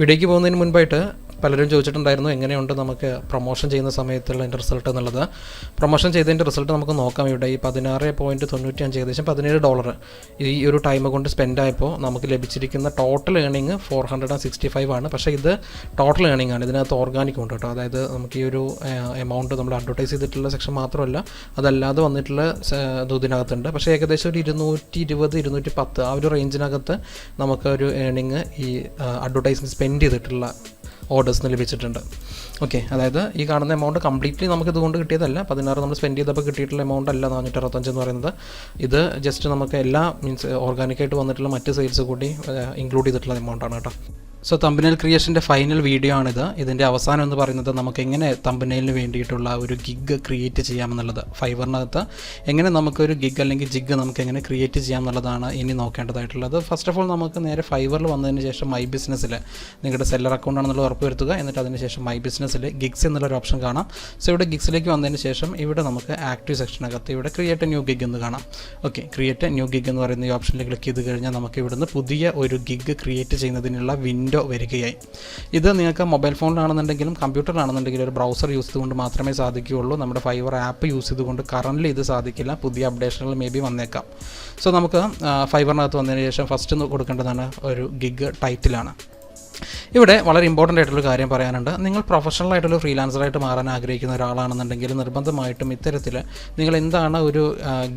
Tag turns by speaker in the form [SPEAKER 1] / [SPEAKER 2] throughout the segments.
[SPEAKER 1] വീഡിയോയ്ക്ക് പോകുന്നതിന് മുൻപായിട്ട് പലരും ചോദിച്ചിട്ടുണ്ടായിരുന്നു എങ്ങനെയുണ്ട് നമുക്ക് പ്രൊമോഷൻ ചെയ്യുന്ന സമയത്തുള്ള അതിന്റെ റിസൾട്ട് എന്നുള്ളത്. പ്രൊമോഷൻ ചെയ്തതിന്റെ റിസൾട്ട് നമുക്ക് നോക്കാം ഇവിടെ. ഈ പതിനാറ് പോയിന്റ് തൊണ്ണൂറ്റി അഞ്ച് ഏകദേശം പതിനേഴ് ഡോളർ ഈ ഒരു ടൈം കൊണ്ട് സ്പെൻഡ് ആയപ്പോൾ നമുക്ക് ലഭിച്ചിരിക്കുന്ന total ഏണിങ് four hundred and sixty five ആണ്. പക്ഷേ ഇത് ടോട്ടൽ ഏണിംഗ് ആണ്. ഇതിനകത്ത് ഓർഗാനിക് ഉണ്ട് കേട്ടോ. അതായത് നമുക്ക് ഈ ഒരു എമൗണ്ട് നമ്മൾ അഡ്വർടൈസ് ചെയ്തിട്ടുള്ള സെക്ഷൻ മാത്രമല്ല അതല്ലാതെ വന്നിട്ടുള്ള ഇതിനകത്തുണ്ട്. പക്ഷേ ഏകദേശം ഒരു ഇരുന്നൂറ്റി ഇരുപത് ഇരുന്നൂറ്റി പത്ത് ആ ഒരു റേഞ്ചിനകത്ത് നമുക്ക് ഒരു ഏണിങ് ഈ അഡ്വർടൈസിങ് സ്പെൻഡ് ചെയ്തിട്ടുള്ള ഓർഡേഴ്സിന് ലഭിച്ചിട്ടുണ്ട്. ഓക്കെ അതായത് ഈ കാണുന്ന എമൗണ്ട് കംപ്ലീറ്റ്ലി നമുക്ക് ഇതുകൊണ്ട് കിട്ടിയതല്ല. പതിനാറ് നമ്മൾ സ്പെൻഡ് ചെയ്തപ്പോൾ കിട്ടിയിട്ടുള്ള എമൗണ്ട് അല്ല നാനൂറ്റി അറുപത്തഞ്ച് എന്ന് പറയുന്നത്. ഇത് ജസ്റ്റ് നമുക്ക് എല്ലാ മീൻസ് ഓർഗാനിക്കായിട്ട് വന്നിട്ടുള്ള മറ്റ് സെയിൽസ് കൂടി ഇൻക്ലൂഡ് ചെയ്തിട്ടുള്ള എമൗണ്ടാണ് കേട്ടോ. സോ തമ്പനയിൽ ക്രിയേഷന്റെ ഫൈനൽ വീഡിയോ ആണിത്. ഇതിന്റെ അവസാനം എന്ന് പറയുന്നത് നമുക്ക് എങ്ങനെ തമ്പനയിലിന് വേണ്ടിയിട്ടുള്ള ഒരു ഗിഗ് ക്രിയേറ്റ് ചെയ്യാമെന്നുള്ളത്. ഫൈബറിനകത്ത് എങ്ങനെ നമുക്കൊരു ഗിഗ് അല്ലെങ്കിൽ ജിഗ് നമുക്ക് എങ്ങനെ ക്രിയേറ്റ് ചെയ്യാമെന്നുള്ളതാണ് ഇനി നോക്കേണ്ടതായിട്ടുള്ളത്. ഫസ്റ്റ് ഓഫ് ഓൾ നമുക്ക് നേരെ ഫൈബറിൽ വന്നതിന് ശേഷം മൈ ബിസിനസ്സിൽ നിങ്ങളുടെ സെല്ലർ അക്കൗണ്ട് ആണെന്നുള്ളത് ഉറപ്പ് വരുത്തുക എന്നിട്ട് അതിന് ശേഷം മൈ ബിസിനസ്സിൽ ഗിഗ്സ് എന്നുള്ളൊരു ഓപ്ഷൻ കാണാം. സോ ഇവിടെ ഗിഗ്സിലേക്ക് വന്നതിന് ശേഷം ഇവിടെ നമുക്ക് ആക്റ്റീവ് സെക്ഷനകത്ത് ഇവിടെ ക്രിയേറ്റ് ന്യൂ ഗിഗ് എന്ന് കാണാം. ഓക്കെ ക്രിയേറ്റ് ന്യൂ ഗിഗ് എന്ന് പറയുന്ന ഈ ഓപ്ഷനിൽ ക്ലിക്ക് ചെയ്ത് കഴിഞ്ഞാൽ നമുക്ക് ഇവിടുന്ന് പുതിയ ഒരു ഗിഗ് ക്രിയേറ്റ് ചെയ്യുന്നതിനുള്ള വിൻഡോ വരികയായി. ഇത് നിങ്ങൾക്ക് മൊബൈൽ ഫോണിലാണെന്നുണ്ടെങ്കിലും കമ്പ്യൂട്ടറിലാണെന്നുണ്ടെങ്കിലും ഒരു ബ്രൗസർ യൂസ് ചെയ്തുകൊണ്ട് മാത്രമേ സാധിക്കുകയുള്ളൂ. നമ്മുടെ ഫൈവർ ആപ്പ് യൂസ് ചെയ്തുകൊണ്ട് കറന്റ് ഇത് സാധിക്കില്ല. പുതിയ അപ്ഡേഷനുകൾ മേ ബി വന്നേക്കാം. സോ നമുക്ക് ഫൈവറിനകത്ത് വന്നതിന് ശേഷം ഫസ്റ്റ് കൊടുക്കേണ്ടതാണ് ഒരു ഗിഗ് ടൈറ്റിലാണ് ഇവിടെ വളരെ ഇമ്പോർട്ടന്റ് ആയിട്ടുള്ള കാര്യം പറയാനുണ്ട്. നിങ്ങൾ പ്രൊഫഷണൽ ആയിട്ടുള്ള ഫ്രീലാൻസറായിട്ട് മാറാൻ ആഗ്രഹിക്കുന്ന ഒരാളാണെന്നുണ്ടെങ്കിൽ നിർബന്ധമായിട്ടും ഇത്തരത്തിൽ നിങ്ങൾ എന്താണ് ഒരു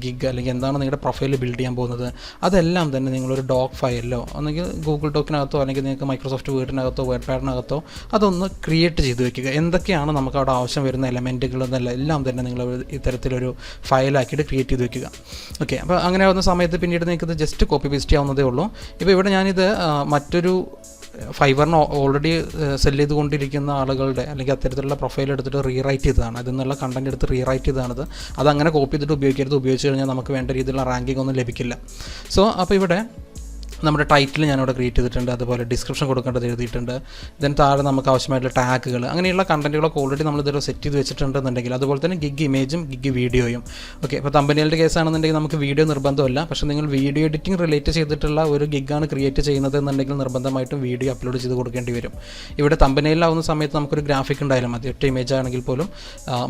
[SPEAKER 1] ഗിഗ് അല്ലെങ്കിൽ എന്താണ് നിങ്ങളുടെ പ്രൊഫൈൽ ബിൽഡ് ചെയ്യാൻ പോകുന്നത്? അതെല്ലാം തന്നെ നിങ്ങളൊരു ഡോക്ക് ഫയലിലോ അല്ലെങ്കിൽ ഗൂഗിൾ ഡോക്കിനകത്തോ അല്ലെങ്കിൽ നിങ്ങൾക്ക് മൈക്രോസോഫ്റ്റ് വേർഡിനകത്തോ വേർഡ് പാഡിനകത്തോ അതൊന്ന് ക്രിയേറ്റ് ചെയ്ത് വെക്കുക. എന്തൊക്കെയാണ് നമുക്ക് അവിടെ ആവശ്യം വരുന്ന എലമെന്റുകൾ എല്ലാം തന്നെ നിങ്ങൾ ഇത്തരത്തിലൊരു ഫയലാക്കിയിട്ട് ക്രിയേറ്റ് ചെയ്ത് വെക്കുക. ഓക്കെ അപ്പോൾ അങ്ങനെ ആവുന്ന സമയത്ത് പിന്നീട് നിങ്ങൾക്ക് ജസ്റ്റ് കോപ്പി പേസ്റ്റ് ചെയ്യാവുന്നതേ ഉള്ളൂ. ഇപ്പോൾ ഇവിടെ ഞാനിത് മറ്റൊരു ഫൈവറിന് ഓൾറെഡി സെൽ ചെയ്തുകൊണ്ടിരിക്കുന്ന ആളുകളുടെ അല്ലെങ്കിൽ അത്തരത്തിലുള്ള പ്രൊഫൈൽ എടുത്തിട്ട് റീറൈറ്റ് ചെയ്തതാണ്. അതിൽ നിന്നുള്ള കണ്ടന്റ് എടുത്ത് റീറൈറ്റ് ചെയ്തതാണത് അതങ്ങനെ കോപ്പി ചെയ്തിട്ട് ഉപയോഗിക്കരുത്. ഉപയോഗിച്ച് കഴിഞ്ഞാൽ നമുക്ക് വേണ്ട രീതിയിലുള്ള റാങ്കിങ് ഒന്നും ലഭിക്കില്ല. സോ അപ്പോൾ ഇവിടെ നമ്മുടെ ടൈറ്റിൽ ഞാനിവിടെ ക്രിയേറ്റ് ചെയ്തിട്ടുണ്ട് അതുപോലെ ഡിസ്ക്രിപ്ഷൻ കൊടുക്കേണ്ടത് എഴുതിയിട്ടുണ്ട് ദെൻ താഴെ നമുക്ക് ആവശ്യമായിട്ടുള്ള ടാഗുകൾ അങ്ങനെയുള്ള കണ്ടന്റുകളൊക്കെ ഓൾറെഡി നമ്മൾ ഇതിൽ സെറ്റ് ചെയ്ത് വെച്ചിട്ടുണ്ടെന്നുണ്ടെങ്കിൽ അതുപോലെ തന്നെ ഗിഗ് ഇമേജും ഗിഗ് വീഡിയോയും ഓക്കെ ഇപ്പോൾ തമ്പനികളുടെ കേസ് ആണെന്നുണ്ടെങ്കിൽ നമുക്ക് വീഡിയോ നിർബന്ധമല്ല പക്ഷേ നിങ്ങൾ വീഡിയോ എഡിറ്റിംഗ് റിലേറ്റ് ചെയ്തിട്ടുള്ള ഒരു ഗിഗാണ് ക്രിയേറ്റ് ചെയ്യുന്നത് എന്നുണ്ടെങ്കിൽ നിർബന്ധമായിട്ടും വീഡിയോ അപ്ലോഡ് ചെയ്ത് കൊടുക്കേണ്ടി വരും. ഇവിടെ തമ്പനയിലാവുന്ന സമയത്ത് നമുക്കൊരു ഗ്രാഫിക് ഉണ്ടായാലും മതി. ഒറ്റ ഇമേജ് ആണെങ്കിൽ പോലും